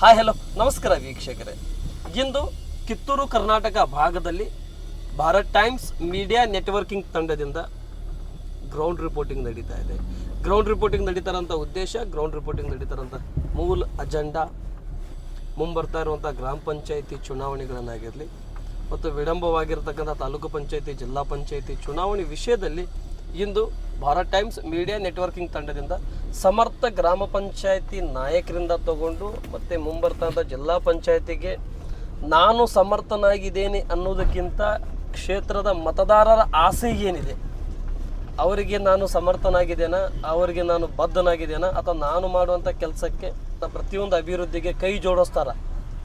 Hi hello ನಮಸ್ಕಾರ ವೀಕ್ಷಕರೇ. ಇಂದು ಕಿತ್ತೂರು ಕರ್ನಾಟಕ ಭಾಗದಲ್ಲಿ ಭಾರತ್ ಟೈಮ್ಸ್ ಮೀಡಿಯಾ ನೆಟ್ವರ್ಕಿಂಗ್ ತಂಡದಿಂದ ಗ್ರೌಂಡ್ ರಿಪೋರ್ಟಿಂಗ್ ನಡೀತಾ ಇದೆ. ಗ್ರೌಂಡ್ ರಿಪೋರ್ಟಿಂಗ್ ನಡೀತಾರಂಥ ಉದ್ದೇಶ ಗ್ರೌಂಡ್ ರಿಪೋರ್ಟಿಂಗ್ ನಡೀತಾರಂಥ ಮೂಲ ಅಜೆಂಡಾ ಮುಂಬರ್ತಾ ಇರುವಂಥ ಗ್ರಾಮ ಪಂಚಾಯಿತಿ ಚುನಾವಣೆಗಳನ್ನಾಗಿರಲಿ, ಮತ್ತು ವಿಳಂಬವಾಗಿರ್ತಕ್ಕಂಥ ತಾಲೂಕು ಪಂಚಾಯಿತಿ, ಜಿಲ್ಲಾ ಪಂಚಾಯಿತಿ ಚುನಾವಣೆ ವಿಷಯದಲ್ಲಿ ಇಂದು ಭಾರತ್ ಟೈಮ್ಸ್ ಮೀಡಿಯಾ ನೆಟ್ವರ್ಕಿಂಗ್ ತಂಡದಿಂದ ಸಮರ್ಥ ಗ್ರಾಮ ಪಂಚಾಯತಿ ನಾಯಕರಿಂದ ತಗೊಂಡು ಮತ್ತು ಮುಂಬರ್ತಂಥ ಜಿಲ್ಲಾ ಪಂಚಾಯತಿಗೆ ನಾನು ಸಮರ್ಥನಾಗಿದ್ದೇನೆ ಅನ್ನೋದಕ್ಕಿಂತ ಕ್ಷೇತ್ರದ ಮತದಾರರ ಆಸೆ ಏನಿದೆ? ಅವರಿಗೆ ನಾನು ಸಮರ್ಥನಾಗಿದ್ದೇನಾ? ಅವರಿಗೆ ನಾನು ಬದ್ಧನಾಗಿದ್ದೇನಾ? ಅಥವಾ ನಾನು ಮಾಡುವಂಥ ಕೆಲಸಕ್ಕೆ ಪ್ರತಿಯೊಂದು ಅಭಿವೃದ್ಧಿಗೆ ಕೈ ಜೋಡಿಸ್ತಾರ?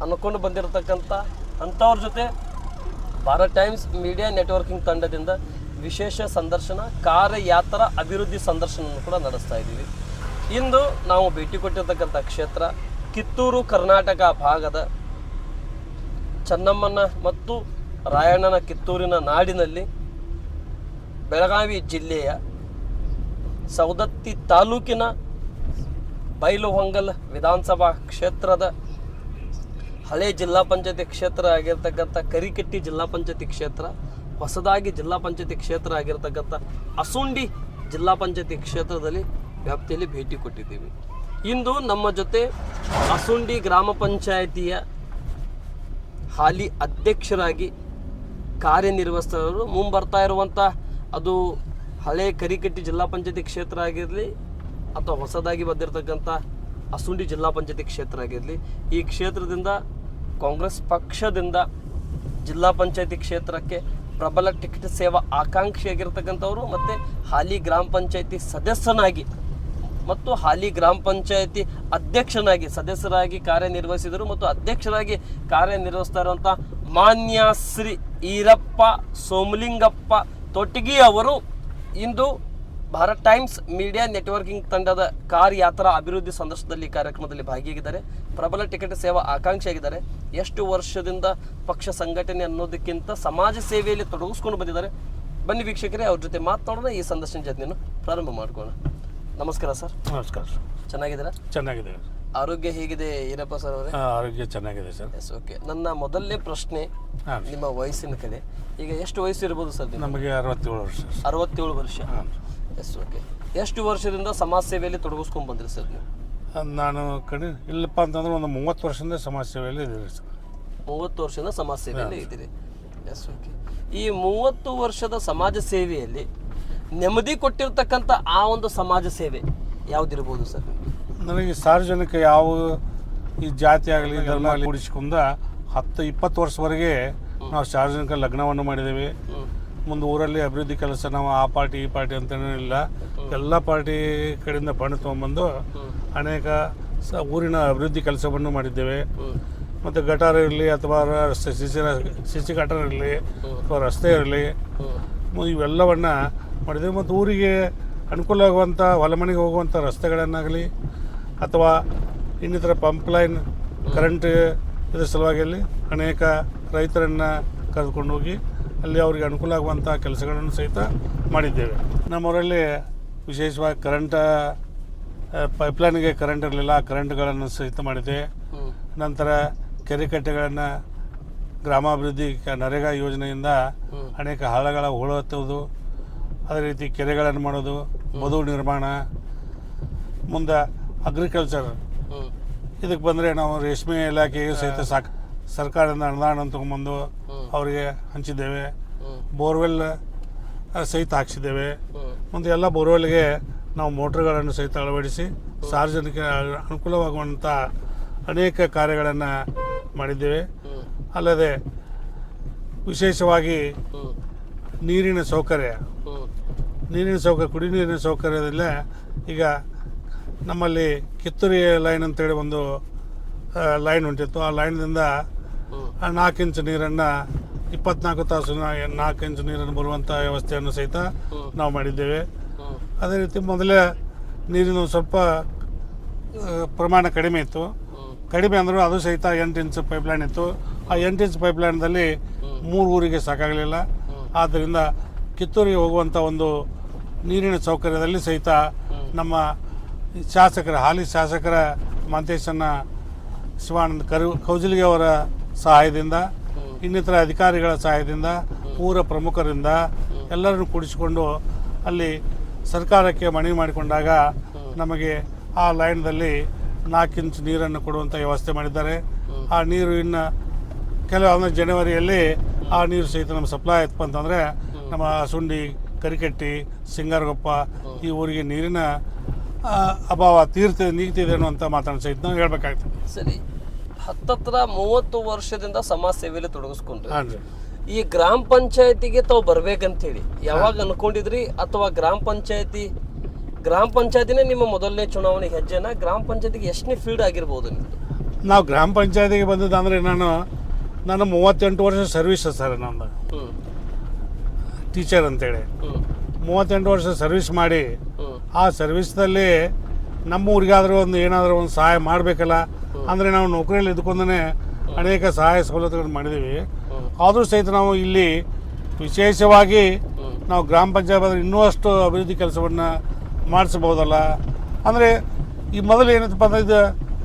ಅನ್ಕೊಂಡು ಬಂದಿರತಕ್ಕಂಥ ಅಂಥವ್ರ ಜೊತೆ ಭಾರತ್ ಟೈಮ್ಸ್ ಮೀಡಿಯಾ ನೆಟ್ವರ್ಕಿಂಗ್ ತಂಡದಿಂದ ವಿಶೇಷ ಸಂದರ್ಶನ, ಕಾರ್ಯಯಾತ್ರಾ ಅಭಿವೃದ್ಧಿ ಸಂದರ್ಶನವನ್ನು ಕೂಡ ನಡೆಸ್ತಾ ಇದ್ದೀವಿ. ಇಂದು ನಾವು ಭೇಟಿ ಕೊಟ್ಟಿರ್ತಕ್ಕಂಥ ಕ್ಷೇತ್ರ ಕಿತ್ತೂರು, ಕರ್ನಾಟಕ ಭಾಗದ ಚೆನ್ನಮ್ಮನ ಮತ್ತು ರಾಯಣ್ಣನ ಕಿತ್ತೂರಿನ ನಾಡಿನಲ್ಲಿ ಬೆಳಗಾವಿ ಜಿಲ್ಲೆಯ ಸವದತ್ತಿ ತಾಲೂಕಿನ ಬೈಲುಹೊಂಗಲ್ ವಿಧಾನಸಭಾ ಕ್ಷೇತ್ರದ ಹಳೆ ಜಿಲ್ಲಾ ಪಂಚಾಯತಿ ಕ್ಷೇತ್ರ ಆಗಿರ್ತಕ್ಕಂಥ ಕರಿಕಟ್ಟಿ ಜಿಲ್ಲಾ ಪಂಚಾಯತಿ ಕ್ಷೇತ್ರ ಹೊಸದಾಗಿ ಜಿಲ್ಲಾ ಪಂಚಾಯತಿ ಕ್ಷೇತ್ರ ಆಗಿರತಕ್ಕಂಥ ಅಸುಂಡಿ ಜಿಲ್ಲಾ ಪಂಚಾಯತಿ ಕ್ಷೇತ್ರದಲ್ಲಿ ವ್ಯಾಪ್ತಿಯಲ್ಲಿ ಭೇಟಿ ಕೊಟ್ಟಿದ್ದೀವಿ. ಇಂದು ನಮ್ಮ ಜೊತೆ ಅಸುಂಡಿ ಗ್ರಾಮ ಪಂಚಾಯತಿಯ ಹಾಲಿ ಅಧ್ಯಕ್ಷರಾಗಿ ಕಾರ್ಯನಿರ್ವಹಿಸ್ತವರು ಮುಂಬರ್ತಾ ಇರುವಂಥ ಅದು ಹಳೆ ಕರಿಕಟ್ಟಿ ಜಿಲ್ಲಾ ಪಂಚಾಯತಿ ಕ್ಷೇತ್ರ ಆಗಿರಲಿ ಅಥವಾ ಹೊಸದಾಗಿ ಬಂದಿರತಕ್ಕಂಥ ಅಸುಂಡಿ ಜಿಲ್ಲಾ ಪಂಚಾಯತಿ ಕ್ಷೇತ್ರ ಆಗಿರಲಿ, ಈ ಕ್ಷೇತ್ರದಿಂದ ಕಾಂಗ್ರೆಸ್ ಪಕ್ಷದಿಂದ ಜಿಲ್ಲಾ ಪಂಚಾಯತಿ ಕ್ಷೇತ್ರಕ್ಕೆ ಪ್ರಬಲ ಟಿಕೆಟ್ ಸೇವಾ ಆಕಾಂಕ್ಷಿಯಾಗಿರ್ತಕ್ಕಂಥವರು ಮತ್ತು ಹಾಲಿ ಗ್ರಾಮ ಪಂಚಾಯತಿ ಸದಸ್ಯನಾಗಿ ಮತ್ತು ಹಾಲಿ ಗ್ರಾಮ ಪಂಚಾಯತಿ ಅಧ್ಯಕ್ಷನಾಗಿ ಸದಸ್ಯರಾಗಿ ಕಾರ್ಯನಿರ್ವಹಿಸಿದರು ಮತ್ತು ಅಧ್ಯಕ್ಷರಾಗಿ ಕಾರ್ಯನಿರ್ವಹಿಸ್ತಾ ಇರುವಂಥ ಮಾನ್ಯ ಶ್ರೀ ಈರಪ್ಪ ಸೋಮಲಿಂಗಪ್ಪ ತೊಟ್ಟಿಗಿ ಅವರು ಇಂದು ಭಾರತ್ ಟೈಮ್ಸ್ ಮೀಡಿಯಾ ನೆಟ್ವರ್ಕಿಂಗ್ ತಂಡದ ಕಾರ್ ಯಾತ್ರಾ ಅಭಿವೃದ್ಧಿ ಸಂದರ್ಶನದಲ್ಲಿ ಕಾರ್ಯಕ್ರಮದಲ್ಲಿ ಭಾಗಿಯಾಗಿದ್ದಾರೆ. ಪ್ರಬಲ ಟಿಕೆಟ್ ಸೇವಾ ಆಕಾಂಕ್ಷಿಯಾಗಿದ್ದಾರೆ. ಎಷ್ಟು ವರ್ಷದಿಂದ ಪಕ್ಷ ಸಂಘಟನೆ ಅನ್ನೋದಕ್ಕಿಂತ ಸಮಾಜ ಸೇವೆಯಲ್ಲಿ ತೊಡಗಿಸ್ಕೊಂಡು ಬಂದಿದ್ದಾರೆ. ಬನ್ನಿ ವೀಕ್ಷಕರೇ ಅವ್ರ ಜೊತೆ ಮಾತನಾಡೋಣ ಈ ಸಂದರ್ಶನ ಜೊತೆಯನ್ನು ಪ್ರಾರಂಭ ಮಾಡ್ಕೋಣ ನಮಸ್ಕಾರ ಸರ್. ನಮಸ್ಕಾರ ಚೆನ್ನಾಗಿದ್ದೀರಾ? ಚೆನ್ನಾಗಿದೆ. ಆರೋಗ್ಯ ಹೇಗಿದೆ ಏನಪ್ಪ ಸರ್ ಅವರೇ? ಆರೋಗ್ಯ ಚೆನ್ನಾಗಿದೆ ಸರ್. ಎಸ್ ಓಕೆ ನನ್ನ ಮೊದಲನೇ ಪ್ರಶ್ನೆ ನಿಮ್ಮ ವಯಸ್ಸಿನ ಕಡೆ. ಈಗ ಎಷ್ಟು ವಯಸ್ಸು ಇರ್ಬೋದು ಸರ್ ನಮಗೆ ಅರವತ್ತೇಳು ವರ್ಷ ಅರವತ್ತೇಳು ವರ್ಷ. ಎಸ್ ಓಕೆ ಎಷ್ಟು ವರ್ಷದಿಂದ ಸಮಾಜ ಸೇವೆಯಲ್ಲಿ ತೊಡಗಿಸ್ಕೊಂಡ್ ಬಂದ್ರಿ ಸರ್ ನೀವು? ಅದ್ ನಾನು ಕಡಿ ಇಲ್ಲಪ್ಪ ಅಂತಂದ್ರೆ ಒಂದು ಮೂವತ್ತು ವರ್ಷದಿಂದ ಸಮಾಜ ಸೇವೆಯಲ್ಲಿ ಇದ್ದೀವಿ ಸರ್. ಮೂವತ್ತು ವರ್ಷದಿಂದ ಸಮಾಜ ಸೇವೆಯಲ್ಲಿ ಇದ್ದೀರಿ. ಎಸ್ ಓಕೆ ಈ ಮೂವತ್ತು ವರ್ಷದ ಸಮಾಜ ಸೇವೆಯಲ್ಲಿ ನೆಮ್ಮದಿ ಕೊಟ್ಟಿರ್ತಕ್ಕಂಥ ಆ ಒಂದು ಸಮಾಜ ಸೇವೆ ಯಾವ್ದಿರ್ಬೋದು ಸರ್ ನನಗೆ ಸಾರ್ವಜನಿಕ ಯಾವ ಈ ಜಾತಿ ಆಗಲಿ ಧರ್ಮ ಆಗಲಿ ಕೂಡಿಸ್ಕೊಂಡ ಹತ್ತು ಇಪ್ಪತ್ತು ವರ್ಷವರೆಗೆ ನಾವು ಸಾರ್ವಜನಿಕ ಲಗ್ನವನ್ನು ಮಾಡಿದ್ದೇವೆ. ಮುಂದೆ ಊರಲ್ಲಿ ಅಭಿವೃದ್ಧಿ ಕೆಲಸ, ನಾವು ಆ ಪಾರ್ಟಿ, ಈ ಪಾರ್ಟಿ ಅಂತ ಇಲ್ಲ. ಎಲ್ಲ ಪಾರ್ಟಿ ಕಡೆಯಿಂದ ಫಂಡ್ ತೊಗೊಂಬಂದು ಅನೇಕ ಸ ಊರಿನ ಅಭಿವೃದ್ಧಿ ಕೆಲಸವನ್ನು ಮಾಡಿದ್ದೇವೆ. ಮತ್ತು ಗಟಾರ ಇರಲಿ ಅಥವಾ ರಸ್ತೆ, ಸಿಸಿ ಸಿಸಿ ಇರಲಿ ಅಥವಾ ರಸ್ತೆ ಇರಲಿ ಇವೆಲ್ಲವನ್ನ ಮಾಡಿದ್ದೇವೆ. ಮತ್ತು ಊರಿಗೆ ಅನುಕೂಲ ಆಗುವಂಥ ಹೊಲಮನೆಗೆ ಹೋಗುವಂಥ ರಸ್ತೆಗಳನ್ನಾಗಲಿ ಅಥವಾ ಇನ್ನಿತರ ಪಂಪ್ ಲೈನ್, ಕರೆಂಟ್ ಇದರ ಸಲುವಾಗಿ ಅನೇಕ ರೈತರನ್ನು ಕರೆದುಕೊಂಡು ಹೋಗಿ ಅಲ್ಲಿ ಅವರಿಗೆ ಅನುಕೂಲ ಆಗುವಂಥ ಕೆಲಸಗಳನ್ನು ಸಹಿತ ಮಾಡಿದ್ದೇವೆ. ನಮ್ಮೂರಲ್ಲಿ ವಿಶೇಷವಾಗಿ ಕರೆಂಟ ಪೈಪ್ಲೈನ್ಗೆ ಕರೆಂಟ್ ಇರಲಿಲ್ಲ ಕರೆಂಟ್ಗಳನ್ನು ಸಹಿತ ಮಾಡಿದೆ. ನಂತರ ನಂತರ ಕೆರೆಕಟ್ಟೆಗಳನ್ನು ಗ್ರಾಮಾಭಿವೃದ್ಧಿ ನರೇಗಾ ಯೋಜನೆಯಿಂದ ಅನೇಕ ಹಳ್ಳಗಳ ಹೂಳುತ್ತುವುದು ಅದೇ ರೀತಿ ಕೆರೆಗಳನ್ನು ಮಾಡೋದು, ಮಧು ನಿರ್ಮಾಣ, ಮುಂದೆ ಅಗ್ರಿಕಲ್ಚರ್ ಇದಕ್ಕೆ ಬಂದರೆ ನಾವು ರೇಷ್ಮೆ ಇಲಾಖೆಗೆ ಸಹಿತ ಸಾಕ್ ಸರ್ಕಾರದಿಂದ ಅನುದಾನ ತೊಗೊಂಬಂದು. ಅವರಿಗೆ ಹಂಚಿದ್ದೇವೆ. ಬೋರ್ವೆಲ್ ಸಹಿತ ಹಾಕ್ಸಿದ್ದೇವೆ. ಮತ್ತು ಮುಂದೆ ಎಲ್ಲ ಬೋರ್ವೆಲ್ಗೆ ನಾವು ಮೋಟ್ರ್ಗಳನ್ನು ಸಹಿತ ಅಳವಡಿಸಿ ಸಾರ್ವಜನಿಕ ಅನುಕೂಲವಾಗುವಂಥ ಅನೇಕ ಕಾರ್ಯಗಳನ್ನು ಮಾಡಿದ್ದೇವೆ. ಅಲ್ಲದೆ ವಿಶೇಷವಾಗಿ ನೀರಿನ ಸೌಕರ್ಯ. ನೀರಿನ ಸೌಕರ್ಯ ಕುಡಿ ನೀರಿನ ಸೌಕರ್ಯದಲ್ಲೇ ಈಗ ನಮ್ಮಲ್ಲಿ ಕಿತ್ತೂರಿ ಲೈನ್ ಅಂತೇಳಿ ಒಂದು ಲೈನ್ ಹೊಂಟಿತ್ತು ಆ ಲೈನ್ದಿಂದ ಆ ನಾಲ್ಕು ಇಂಚು ನೀರನ್ನು ಇಪ್ಪತ್ನಾಲ್ಕು ತಾಸು ನಾಲ್ಕು ಇಂಚು ನೀರನ್ನು ಬರುವಂಥ ವ್ಯವಸ್ಥೆಯನ್ನು ಸಹಿತ ನಾವು ಮಾಡಿದ್ದೇವೆ. ಅದೇ ರೀತಿ ಮೊದಲೇ ನೀರಿನ ಸ್ವಲ್ಪ ಪ್ರಮಾಣ ಕಡಿಮೆ ಇತ್ತು. ಕಡಿಮೆ ಅಂದರೂ ಅದು ಸಹಿತ ಎಂಟು ಇಂಚ್ ಪೈಪ್ಲೈನ್ ಇತ್ತು. ಆ ಎಂಟು ಇಂಚ್ ಪೈಪ್ಲೈನ್ದಲ್ಲಿ ಮೂರು ಊರಿಗೆ ಸಾಕಾಗಲಿಲ್ಲ. ಆದ್ದರಿಂದ ಕಿತ್ತೂರಿಗೆ ಹೋಗುವಂಥ ಒಂದು ನೀರಿನ ಸೌಕರ್ಯದಲ್ಲಿ ಸಹಿತ ನಮ್ಮ ಶಾಸಕರ ಹಾಲಿ ಶಾಸಕರ ಮಂತೇಶನ ಶಿವಾನಂದ ಕರು ಕೌಜಲ್ಗಿ ಅವರ ಸಹಾಯದಿಂದ, ಇನ್ನಿತರ ಅಧಿಕಾರಿಗಳ ಸಹಾಯದಿಂದ ಊರ ಪ್ರಮುಖರಿಂದ ಎಲ್ಲರನ್ನು ಕೂಡಿಸಿಕೊಂಡು ಅಲ್ಲಿ ಸರ್ಕಾರಕ್ಕೆ ಮನವಿ ಮಾಡಿಕೊಂಡಾಗ ನಮಗೆ ಆ ಲೈನ್ದಲ್ಲಿ ನಾಲ್ಕು ಇಂಚ್ ನೀರನ್ನು ಕೊಡುವಂಥ ವ್ಯವಸ್ಥೆ ಮಾಡಿದ್ದಾರೆ. ಆ ನೀರು ಇನ್ನು ಕೆಲವು ಅಂದರೆ ಜನವರಿಯಲ್ಲಿ ಆ ನೀರು ಸಹಿತ ನಮ್ಮ ಸಪ್ಲೈ ಆಯ್ತು ಅಂತಂದರೆ ನಮ್ಮ ಸುಂಡಿ, ಕರಿಕಟ್ಟಿ, ಸಿಂಗಾರಗೊಪ್ಪ ಈ ಊರಿಗೆ ನೀರಿನ ಅಭಾವ ತೀರ್ತಿದೆ ನೀಗ್ತಿದೆ ಅನ್ನುವಂಥ ಮಾತನ್ನು ಸಹಿತ ನಾವು ಹೇಳ್ಬೇಕಾಗ್ತದೆ. ಸರಿ. ಹತ್ತತ್ರ ಮೂವತ್ತು ವರ್ಷದಿಂದ ಸಮಾಜ ಸೇವೆಯಲ್ಲಿ ತೊಡಗಿಸ್ಕೊಂಡ್ರಿ ಈ ಗ್ರಾಮ ಪಂಚಾಯತಿಗೆ ತಾವು ಬರ್ಬೇಕಂತೇಳಿ ಯಾವಾಗ ಅನ್ಕೊಂಡಿದ್ರಿ? ಅಥವಾ ಗ್ರಾಮ ಪಂಚಾಯತಿ ಗ್ರಾಮ ಪಂಚಾಯತಿನೇ ನಿಮ್ಮ ಮೊದಲನೇ ಚುನಾವಣೆ ಹೆಜ್ಜೆನ? ಗ್ರಾಮ ಪಂಚಾಯತಿಗೆ ಎಷ್ಟನೇ ಫೀಲ್ಡ್ ಆಗಿರ್ಬೋದು ನಿಮ್ದು? ನಾವು ಗ್ರಾಮ ಪಂಚಾಯತಿಗೆ ಬಂದಿದ್ದಂದರೆ ನಾನು ನಾನು ಮೂವತ್ತೆಂಟು ವರ್ಷ ಸರ್ವಿಸ್ ಸರ್ ನಂದು. ಟೀಚರ್ ಅಂತೇಳಿ. ಮೂವತ್ತೆಂಟು ವರ್ಷ ಸರ್ವಿಸ್ ಮಾಡಿ ಆ ಸರ್ವಿಸ್ನಲ್ಲಿ ನಮ್ಮ ಊರಿಗಾದರೂ ಒಂದು ಏನಾದರೂ ಒಂದು ಸಹಾಯ ಮಾಡಬೇಕಲ್ಲ? ಅಂದರೆ ನಾವು ನೌಕರಿಯಲ್ಲಿ ಇದ್ಕೊಂಡೇ ಅನೇಕ ಸಹಾಯ ಸವಲತ್ತುಗಳನ್ನು ಮಾಡಿದ್ದೀವಿ. ಆದರೂ ಸಹಿತ ನಾವು ಇಲ್ಲಿ ವಿಶೇಷವಾಗಿ ನಾವು ಗ್ರಾಮ ಪಂಚಾಯತ್ ಇನ್ನೂ ಅಷ್ಟು ಅಭಿವೃದ್ಧಿ ಕೆಲಸವನ್ನು ಮಾಡಿಸ್ಬೋದಲ್ಲ ಅಂದರೆ ಈ ಮೊದಲು ಏನಂತಪ್ಪ ಅಂದರೆ ಇದು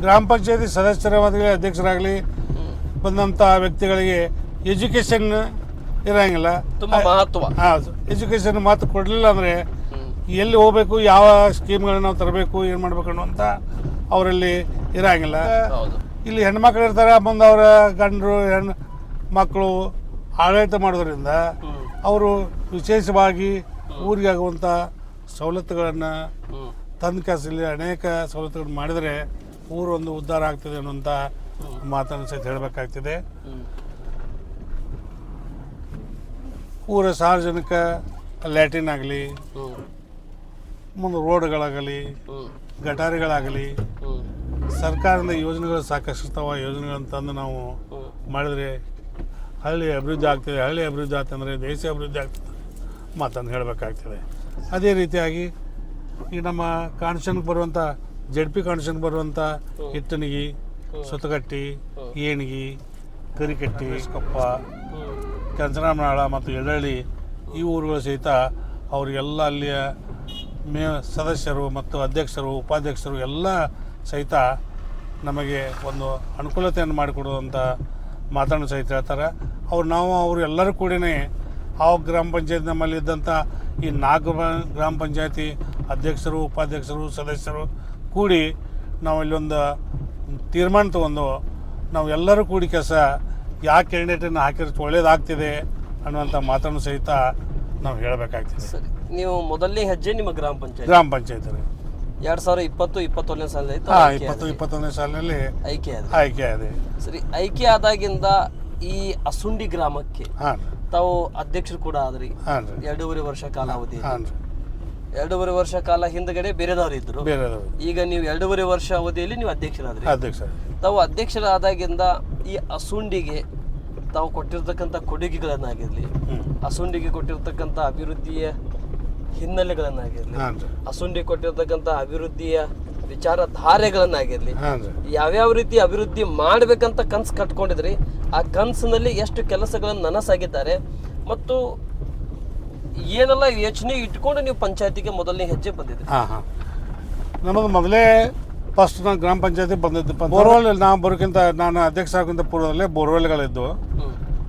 ಗ್ರಾಮ ಪಂಚಾಯತಿ ಸದಸ್ಯರಾಗಲಿ ಅಧ್ಯಕ್ಷರಾಗಲಿ. ಬಂದಂಥ ವ್ಯಕ್ತಿಗಳಿಗೆ ಎಜುಕೇಷನ್ ಇರೋಂಗಿಲ್ಲ ತುಂಬ ಮಹತ್ವ ಹಾಂ ಎಜುಕೇಷನ್ ಮಾತು ಕೊಡಲಿಲ್ಲ ಅಂದರೆ ಎಲ್ಲಿ ಹೋಗಬೇಕು ಯಾವ ಸ್ಕೀಮ್ಗಳನ್ನ ನಾವು ತರಬೇಕು ಏನು ಮಾಡಬೇಕು ಅನ್ನುವಂಥ ಅವರಲ್ಲಿ ಇರಂಗಿಲ್ಲ. ಇಲ್ಲಿ ಹೆಣ್ಮಕ್ಳು ಇರ್ತಾರೆ ಮುಂದೆ ಅವರ ಗಂಡರು ಹೆಣ್ಣು ಮಕ್ಕಳು ಆಡಳಿತ ಮಾಡೋದ್ರಿಂದ ಅವರು ವಿಶೇಷವಾಗಿ ಊರಿಗೆ ಆಗುವಂಥ ಸವಲತ್ತುಗಳನ್ನು ತಂದ ಕಾಸಲ್ಲಿ ಅನೇಕ ಸವಲತ್ತುಗಳನ್ನು ಮಾಡಿದರೆ ಊರು ಒಂದು ಉದ್ಧಾರ ಆಗ್ತದೆ ಅನ್ನುವಂಥ ಮಾತನ್ನು ಸಹಿತ ಹೇಳಬೇಕಾಗ್ತದೆ. ಊರ ಸಾರ್ವಜನಿಕ ಲ್ಯಾಟಿನ್ ಆಗಲಿ ಮುಂದೆ ರೋಡ್ಗಳಾಗಲಿ, ಗಟಾರಿಗಳಾಗಲಿ ಸರ್ಕಾರದ ಯೋಜನೆಗಳು ಸಾಕಷ್ಟು ಯೋಜನೆಗಳನ್ನು ತಂದು ನಾವು ಮಾಡಿದ್ರೆ ಹಳ್ಳಿ ಅಭಿವೃದ್ಧಿ ಆಗ್ತದೆ, ಹಳ್ಳಿ ಅಭಿವೃದ್ಧಿ ಆಗ್ತಂದರೆ ದೇಶ ಅಭಿವೃದ್ಧಿ ಆಗ್ತದೆ ಮಾತನ್ನು ಹೇಳಬೇಕಾಗ್ತದೆ. ಅದೇ ರೀತಿಯಾಗಿ ಈ ನಮ್ಮ ಕಾನ್ಸ್ಟನ್ಗೆ ಬರುವಂಥ ಜಡ್ ಪಿ ಕಾನ್ಸ್ಟನ್ಗೆ ಬರುವಂಥ ಹಿತ್ತಣಿಗಿ ಸುತ್ತಗಟ್ಟಿ ಏಣಿಗಿ, ಕರಿಕಟ್ಟಿ, ಕೊಪ್ಪ, ಕಂಚನಾಮನಾಳ ಮತ್ತು ಎಳ್ಳಳ್ಳಿ ಈ ಊರುಗಳು ಸಹಿತ ಅವರಿಗೆಲ್ಲ ಅಲ್ಲಿಯ ಮೇ ಸದಸ್ಯರು ಮತ್ತು ಅಧ್ಯಕ್ಷರು, ಉಪಾಧ್ಯಕ್ಷರು ಎಲ್ಲ ಸಹಿತ ನಮಗೆ ಒಂದು ಅನುಕೂಲತೆಯನ್ನು ಮಾಡಿಕೊಡುವಂಥ ಮಾತನ್ನು ಸಹಿತ ಹೇಳ್ತಾರೆ. ಅವ್ರು ನಾವು ಅವರು ಎಲ್ಲರೂ ಕೂಡಿನೇ ಆ ಗ್ರಾಮ ಪಂಚಾಯತ್ ನಮ್ಮಲ್ಲಿದ್ದಂಥ ಈ ನಾಲ್ಕು ಗ್ರಾಮ ಪಂಚಾಯತಿ ಅಧ್ಯಕ್ಷರು, ಉಪಾಧ್ಯಕ್ಷರು, ಸದಸ್ಯರು ಕೂಡಿ ನಾವು ಇಲ್ಲೊಂದು ತೀರ್ಮಾನ ತಗೊಂಡು ನಾವು ಎಲ್ಲರೂ ಕೂಡಿ ಕೆಲಸ ಯಾವ ಕ್ಯಾಂಡಿಡೇಟನ್ನು ಹಾಕಿರೋ ಒಳ್ಳೇದಾಗ್ತಿದೆ ಅನ್ನುವಂಥ ಮಾತನ್ನು ಸಹಿತ ನಾವು ಹೇಳಬೇಕಾಗ್ತದೆ. ಸರಿ. ನೀವು ಮೊದಲನೇ ಹೆಜ್ಜೆ ನಿಮ್ಮ ಗ್ರಾಮ ಪಂಚಾಯತ್. ಗ್ರಾಮ ಪಂಚಾಯತ್ ಎರಡ್ ಸಾವಿರ ಇಪ್ಪತ್ತು ಇಪ್ಪತ್ತೊಂದನೇ ಸಾಲ ಹಾಂ ಇಪ್ಪತ್ತು ಇಪ್ಪತ್ತೊಂದನೇ ಸಾಲಿನಲ್ಲಿ ಆಯ್ಕೆ ಆದ ಆಯ್ಕೆ ಇದೆ ಸರಿ ಆಯ್ಕೆ ಆದಾಗಿಂದ ಈ ಅಸುಂಡಿ ಗ್ರಾಮಕ್ಕೆ ಹಾಂ ತಾವು ಅಧ್ಯಕ್ಷರು ಕೂಡ ಆದ್ರಿ. ಹಾಂ ರೀ. ಎರಡೂವರೆ ವರ್ಷ ಕಾಲ ಅವಧಿ ರೀ. ಎರಡೂವರೆ ವರ್ಷ ಕಾಲ ಹಿಂದಗಡೆ ಬೇರೆದವರು ಇದ್ರು. ಈಗ ನೀವು ಎರಡೂವರೆ ವರ್ಷ ಅವಧಿಯಲ್ಲಿ ನೀವು ಅಧ್ಯಕ್ಷರಾದ್ರಿ. ಅಧ್ಯಕ್ಷ ತಾವು ಅಧ್ಯಕ್ಷರಾದಾಗಿಂದ ಈ ಅಸುಂಡಿಗೆ ತಾವು ಕೊಟ್ಟಿರ್ತಕ್ಕಂಥ ಕೊಡುಗೆಗಳನ್ನಾಗಿರ್ಲಿ ಅಸುಂಡಿಗೆ ಕೊಟ್ಟಿರ್ತಕ್ಕಂಥ ಅಭಿವೃದ್ಧಿಯ ಹಿನ್ನೆಲೆಗಳನ್ನಾಗಿರ್ಲಿ ಅಸುಂಡಿ ಕೊಟ್ಟಿರ್ತಕ್ಕಂಥ ಅಭಿವೃದ್ಧಿಯ ವಿಚಾರಧಾರೆಗಳನ್ನಾಗಿರ್ಲಿ ಯಾವ್ಯಾವ ರೀತಿ ಅಭಿವೃದ್ಧಿ ಮಾಡ್ಬೇಕಂತ ಕನ್ಸ್ ಕಟ್ಕೊಂಡಿದ್ರಿ ಆ ಕನಸಿನಲ್ಲಿ ಎಷ್ಟು ಕೆಲಸಗಳನ್ನು ನನಸಾಗಿದ್ದಾರೆ ಮತ್ತು ಏನೆಲ್ಲ ಯೋಚನೆ ಇಟ್ಕೊಂಡು ನೀವು ಪಂಚಾಯತಿಗೆ ಮೊದಲನೇ ಹೆಜ್ಜೆ ಬಂದಿದ್ರಿ? ಹಾಂ ಹಾಂ. ನಮ್ಮದು ಮೊದಲೇ ಫಸ್ಟ್ ನಾನು ಗ್ರಾಮ ಪಂಚಾಯತಿ ಬಂದಿದ್ದು. ಬೋರ್ವೆಲ್ ನಾವು ಬರೋಕ್ಕಿಂತ ನಾನು ಅಧ್ಯಕ್ಷ ಆಗೋಕ್ಕಿಂತ ಪೂರ್ವದಲ್ಲೇ ಬೋರ್ವೆಲ್ಗಳಿದ್ದು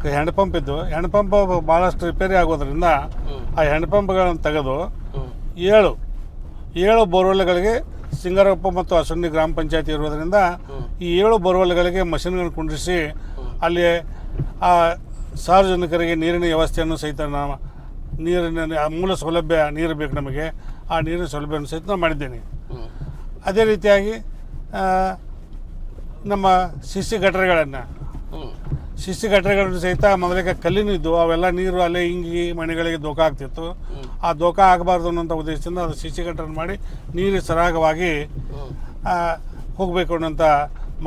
ಹ್ಯಾಂಡ್ ಪಂಪ್ ಇದ್ದು ಹ್ಯಾಂಡ್ ಪಂಪ್ ಭಾಳಷ್ಟು ರಿಪೇರಿ ಆಗೋದ್ರಿಂದ ಆ ಹ್ಯಾಂಡ್ ಪಂಪ್ಗಳನ್ನು ತೆಗೆದು ಏಳು ಏಳು ಬೋರ್ವೆಲ್ಗಳಿಗೆ ಸಿಂಗಾರಪ್ಪ ಮತ್ತು ಅಸಂಡಿ ಗ್ರಾಮ ಪಂಚಾಯತಿ ಇರೋದರಿಂದ ಈ ಏಳು ಬೋರ್ವೆಲ್ಗಳಿಗೆ ಮಷಿನ್ಗಳನ್ನು ಕುಂಡಿಸಿ ಅಲ್ಲಿ ಆ ಸಾರ್ವಜನಿಕರಿಗೆ ನೀರಿನ ವ್ಯವಸ್ಥೆಯನ್ನು ಸಹಿತ ನಾವು ನೀರಿನ ಮೂಲ ಸೌಲಭ್ಯ ನೀರು ಬೇಕು ನಮಗೆ, ಆ ನೀರಿನ ಸೌಲಭ್ಯವನ್ನು ಸಹಿತ ನಾನು ಮಾಡಿದ್ದೇನೆ. ಅದೇ ರೀತಿಯಾಗಿ ನಮ್ಮ ನಮ್ಮ ಸಿ ಗಟರೆಗಳನ್ನು ಶಿಶಿ ಗಟರೆಗಳನ್ನು ಸಹಿತ ಮೊದಲಿಗೆ ಕಲ್ಲಿನೂ ಇದ್ದು ಅವೆಲ್ಲ ನೀರು ಅಲ್ಲೇ ಹಿಂಗಿ ಮನೆಗಳಿಗೆ ದೋಖ ಆಗ್ತಿತ್ತು. ಆ ದೋಖ ಆಗಬಾರ್ದು ಅನ್ನೋಂಥ ಉದ್ದೇಶದಿಂದ ಅದು ಶಿಸ್ತಿ ಗಟರನ್ನು ಮಾಡಿ ನೀರು ಸರಾಗವಾಗಿ ಹೋಗಬೇಕು ಅನ್ನೋಂಥ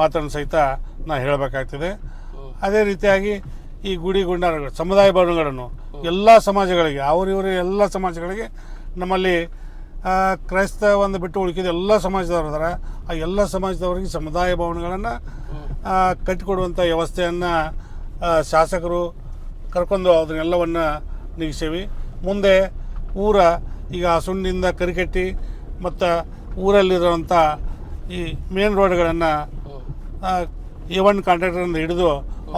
ಮಾತನ್ನು ಸಹಿತ ನಾ ಹೇಳಬೇಕಾಗ್ತದೆ. ಅದೇ ರೀತಿಯಾಗಿ ಈ ಗುಡಿ ಗುಂಡಾರಗಳು, ಸಮುದಾಯ ಭವನಗಳನ್ನು ಎಲ್ಲ ಸಮಾಜಗಳಿಗೆ, ಅವರಿವರು ಎಲ್ಲ ಸಮಾಜಗಳಿಗೆ ನಮ್ಮಲ್ಲಿ ಕ್ರೈಸ್ತ ಒಂದು ಬಿಟ್ಟು ಉಳಿಕಿದ ಎಲ್ಲ ಸಮಾಜದವರು ಅದಾರ ಆ ಎಲ್ಲ ಸಮಾಜದವರಿಗೆ ಸಮುದಾಯ ಭವನಗಳನ್ನು ಕಟ್ಟಿಕೊಡುವಂಥ ವ್ಯವಸ್ಥೆಯನ್ನು ಶಾಸಕರು ಕರ್ಕೊಂಡು ಅದನ್ನೆಲ್ಲವನ್ನು ನೀಗಿಸೇವಿ. ಮುಂದೆ ಊರ ಈಗ ಸುಣ್ಣಿಂದ ಕರಿಕಟ್ಟಿ ಮತ್ತು ಊರಲ್ಲಿರುವಂಥ ಈ ಮೇನ್ ರೋಡ್ಗಳನ್ನು ಎ ಒನ್ ಕಾಂಟ್ರಾಕ್ಟರಿಂದ ಹಿಡಿದು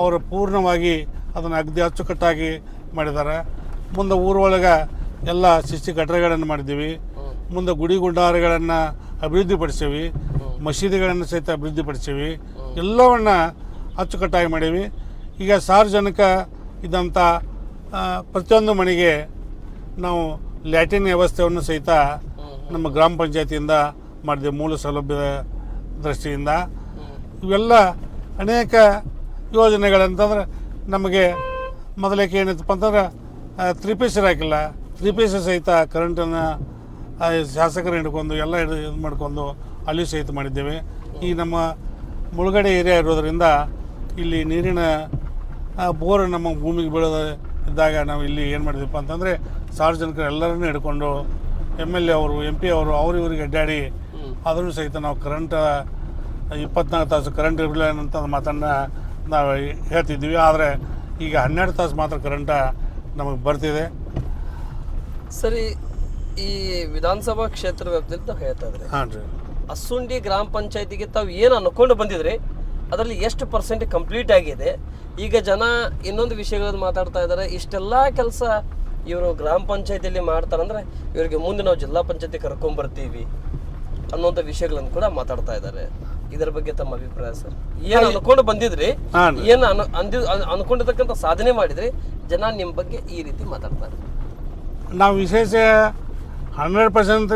ಅವರು ಪೂರ್ಣವಾಗಿ ಅದನ್ನು ಅಗ್ದಿ ಅಚ್ಚುಕಟ್ಟಾಗಿ ಮಾಡಿದ್ದಾರೆ. ಮುಂದೆ ಊರೊಳಗೆ ಎಲ್ಲ ಶಿಸ್ತಿ ಗಟ್ಟರೆಗಳನ್ನು ಮಾಡಿದ್ದೀವಿ. ಮುಂದೆ ಗುಡಿ ಗುಂಡಾರಗಳನ್ನು ಅಭಿವೃದ್ಧಿಪಡಿಸೀವಿ. ಮಸೀದಿಗಳನ್ನು ಸಹಿತ ಅಭಿವೃದ್ಧಿಪಡಿಸೀವಿ. ಎಲ್ಲವನ್ನು ಅಚ್ಚುಕಟ್ಟಾಗಿ ಮಾಡೀವಿ. ಈಗ ಸಾರ್ವಜನಿಕ ಇದ್ದಂಥ ಪ್ರತಿಯೊಂದು ಮನೆಗೆ ನಾವು ಲ್ಯಾಟಿನ್ ವ್ಯವಸ್ಥೆಯನ್ನು ಸಹಿತ ನಮ್ಮ ಗ್ರಾಮ ಪಂಚಾಯತಿಯಿಂದ ಮಾಡಿದೆ ಮೂಲ ಸೌಲಭ್ಯದ ದೃಷ್ಟಿಯಿಂದ. ಇವೆಲ್ಲ ಅನೇಕ ಯೋಜನೆಗಳಂತಂದ್ರೆ ನಮಗೆ ಮೊದಲಕ್ಕೆ ಏನಿತ್ತಪ್ಪ ಅಂತಂದ್ರೆ ತ್ರೀ ಪೀಸರ್ ಹಾಕಿಲ್ಲ. ತ್ರೀ ಪೀಸರ್ ಸಹಿತ ಕರೆಂಟನ್ನು ಶಾಸಕರು ಹಿಡ್ಕೊಂಡು, ಎಲ್ಲ ಹಿಡಿದು, ಇದು ಮಾಡ್ಕೊಂಡು ಅಲ್ಲಿ ಸಹಿತ ಮಾಡಿದ್ದೇವೆ. ಈ ನಮ್ಮ ಮುಳುಗಡೆ ಏರಿಯಾ ಇರೋದರಿಂದ ಇಲ್ಲಿ ನೀರಿನ ಬೋರ್ ನಮ್ಮ ಭೂಮಿಗೆ ಬೀಳೋದು ಇದ್ದಾಗ ನಾವು ಇಲ್ಲಿ ಏನು ಮಾಡಿದ್ವಪ್ಪ ಅಂತಂದರೆ ಸಾರ್ವಜನಿಕರು ಎಲ್ಲರನ್ನೂ ಹಿಡ್ಕೊಂಡು ಎಂ ಎಲ್ ಎ ಅವರು ಎಂ ಪಿ ಅವರು ಅವ್ರು ಇವ್ರಿಗೆ ಅಡ್ಡಾಡಿ ಅದರಲ್ಲೂ ಸಹಿತ ನಾವು ಕರೆಂಟ್ ಇಪ್ಪತ್ನಾಲ್ಕು ತಾಸು ಕರೆಂಟ್ ಇರಲಿಲ್ಲ ಅಂತ ಮಾತನ್ನು ನಾವು ಹೇಳ್ತಿದ್ವಿ ಆದರೆ ಈಗ ಹನ್ನೆರಡು ತಾಸು ಮಾತ್ರ ಕರೆಂಟ ನಮಗೆ ಬರ್ತಿದೆ. ಸರಿ ಈ ವಿಧಾನಸಭಾ ಕ್ಷೇತ್ರ ವ್ಯಾಪ್ತಿಯಲ್ಲಿ ಹೇಳ್ತಾ ಇದ್ರಿ. ಹಾಂ ರೀ ಅಸುಂಡಿ ಗ್ರಾಮ ಪಂಚಾಯತಿಗೆ ತಾವು ಏನು ಅನ್ಕೊಂಡು ಬಂದಿದ್ರಿ? ಅದರಲ್ಲಿ ಎಷ್ಟು ಪರ್ಸೆಂಟ್ ಕಂಪ್ಲೀಟ್ ಆಗಿದೆ? ಈಗ ಜನ ಇನ್ನೊಂದು ವಿಷಯಗಳನ್ನು ಮಾತಾಡ್ತಾ ಇದ್ದಾರೆ. ಇಷ್ಟೆಲ್ಲ ಕೆಲಸ ಇವರು ಗ್ರಾಮ ಪಂಚಾಯತಿಯಲ್ಲಿ ಮಾಡ್ತಾರಂದ್ರೆ ಇವರಿಗೆ ಮುಂದೆ ನಾವು ಜಿಲ್ಲಾ ಪಂಚಾಯತಿ ಕರ್ಕೊಂಡ್ಬರ್ತೀವಿ ಅನ್ನೋಂಥ ವಿಷಯಗಳನ್ನು ಕೂಡ ಮಾತಾಡ್ತಾ ಇದ್ದಾರೆ. ಇದರ ಬಗ್ಗೆ ತಮ್ಮ ಅಭಿಪ್ರಾಯ ಸರ್? ಏನು ಅನ್ಕೊಂಡು ಬಂದಿದ್ರಿ? ಏನು ಅನ್ ಅಂದಿ ಅನ್ಕೊಂಡಿರ್ತಕ್ಕಂಥ ಸಾಧನೆ ಮಾಡಿದ್ರಿ? ಜನ ನಿಮ್ಮ ಬಗ್ಗೆ ಈ ರೀತಿ ಮಾತಾಡ್ತಾರೆ. ನಾವು ವಿಶೇಷ ಹಂಡ್ರೆಡ್ ಪರ್ಸೆಂಟ್ ಅಂತ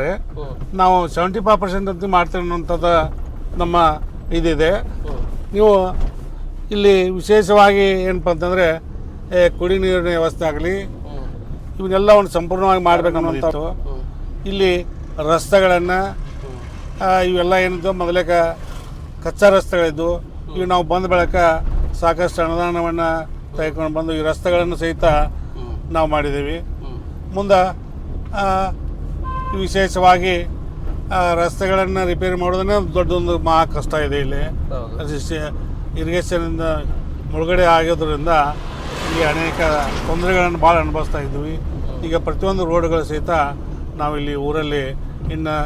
ರೀ ಹ್ಞೂ ನಾವು ಸೆವೆಂಟಿ ಫೈವ್ ಪರ್ಸೆಂಟ್ ಅಂತ ಮಾಡ್ತೀವಿ ಅನ್ನೋಂಥದ್ದು ನಮ್ಮ ಇದಿದೆ. ನೀವು ಇಲ್ಲಿ ವಿಶೇಷವಾಗಿ ಏನಪ್ಪ ಅಂತಂದರೆ ಕುಡಿ ನೀರಿನ ವ್ಯವಸ್ಥೆ ಆಗಲಿ, ಇವನ್ನೆಲ್ಲ ಒಂದು ಸಂಪೂರ್ಣವಾಗಿ ಮಾಡಬೇಕನ್ನುವಂಥದ್ದು ಇಲ್ಲಿ ರಸ್ತೆಗಳನ್ನು ಇವೆಲ್ಲ ಏನಿದ್ದು ಮೊದಲೇಕ ಕಚ್ಚಾ ರಸ್ತೆಗಳಿದ್ದು ಇವು ನಾವು ಬಂದ ಬಳಿಕ ಸಾಕಷ್ಟು ಅನುದಾನವನ್ನು ತೆಗೆದುಕೊಂಡು ಬಂದು ಈ ರಸ್ತೆಗಳನ್ನು ಸಹಿತ ನಾವು ಮಾಡಿದ್ದೀವಿ. ಮುಂದೆ ವಿಶೇಷವಾಗಿ ರಸ್ತೆಗಳನ್ನು ರಿಪೇರಿ ಮಾಡೋದನ್ನೇ ದೊಡ್ಡದೊಂದು ಮಹಾ ಕಷ್ಟ ಇದೆ ಇಲ್ಲಿ. ಇರಿಗೇಷನಿಂದ ಮುಳುಗಡೆ ಆಗೋದ್ರಿಂದ ಇಲ್ಲಿ ಅನೇಕ ತೊಂದರೆಗಳನ್ನು ಭಾಳ ಅನುಭವಿಸ್ತಾ ಇದ್ವಿ. ಈಗ ಪ್ರತಿಯೊಂದು ರೋಡ್ಗಳು ಸಹಿತ ನಾವಿಲ್ಲಿ ಊರಲ್ಲಿ ಇನ್ನು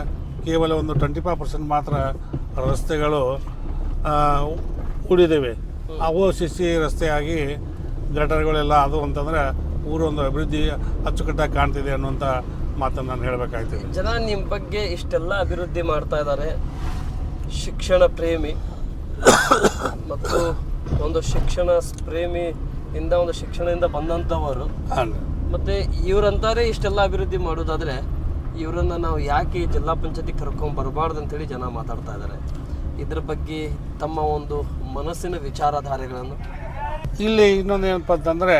ಕೇವಲ ಒಂದು ಟ್ವೆಂಟಿ ಫೈವ್ ಪರ್ಸೆಂಟ್ ಮಾತ್ರ ರಸ್ತೆಗಳು ಉಳಿದಿವೆ ಅವು ಸಿಸಿ ರಸ್ತೆಯಾಗಿ ಗಟರ್ಗಳೆಲ್ಲ ಅದು ಅಂತಂದರೆ ಊರೊಂದು ಅಭಿವೃದ್ಧಿ ಅಚ್ಚುಕಟ್ಟಾಗಿ ಕಾಣ್ತಿದೆ ಅನ್ನುವಂಥ ಮಾತನ್ನು ನಾನು ಹೇಳಬೇಕಾಯ್ತು. ಜನ ನಿಮ್ಮ ಬಗ್ಗೆ ಇಷ್ಟೆಲ್ಲ ಅಭಿವೃದ್ಧಿ ಮಾಡ್ತಾ ಇದ್ದಾರೆ. ಶಿಕ್ಷಣ ಪ್ರೇಮಿ. ಮತ್ತು ಒಂದು ಶಿಕ್ಷಣ ಪ್ರೇಮಿ ಇಂದ ಒಂದು ಶಿಕ್ಷಣದಿಂದ ಬಂದಂಥವರು. ಮತ್ತು ಇವರಂತಾರೆ ಇಷ್ಟೆಲ್ಲ ಅಭಿವೃದ್ಧಿ ಮಾಡೋದಾದರೆ ಇವರನ್ನು ನಾವು ಯಾಕೆ ಜಿಲ್ಲಾ ಪಂಚಾಯತಿ ಕರ್ಕೊಂಡು ಬರಬಾರ್ದು ಅಂತೇಳಿ ಜನ ಮಾತಾಡ್ತಾ ಇದ್ದಾರೆ. ಇದ್ರ ಬಗ್ಗೆ ತಮ್ಮ ಒಂದು ಮನಸ್ಸಿನ ವಿಚಾರಧಾರೆಗಳನ್ನು. ಇಲ್ಲಿ ಇನ್ನೊಂದು ಏನಪ್ಪ ಅಂತಂದರೆ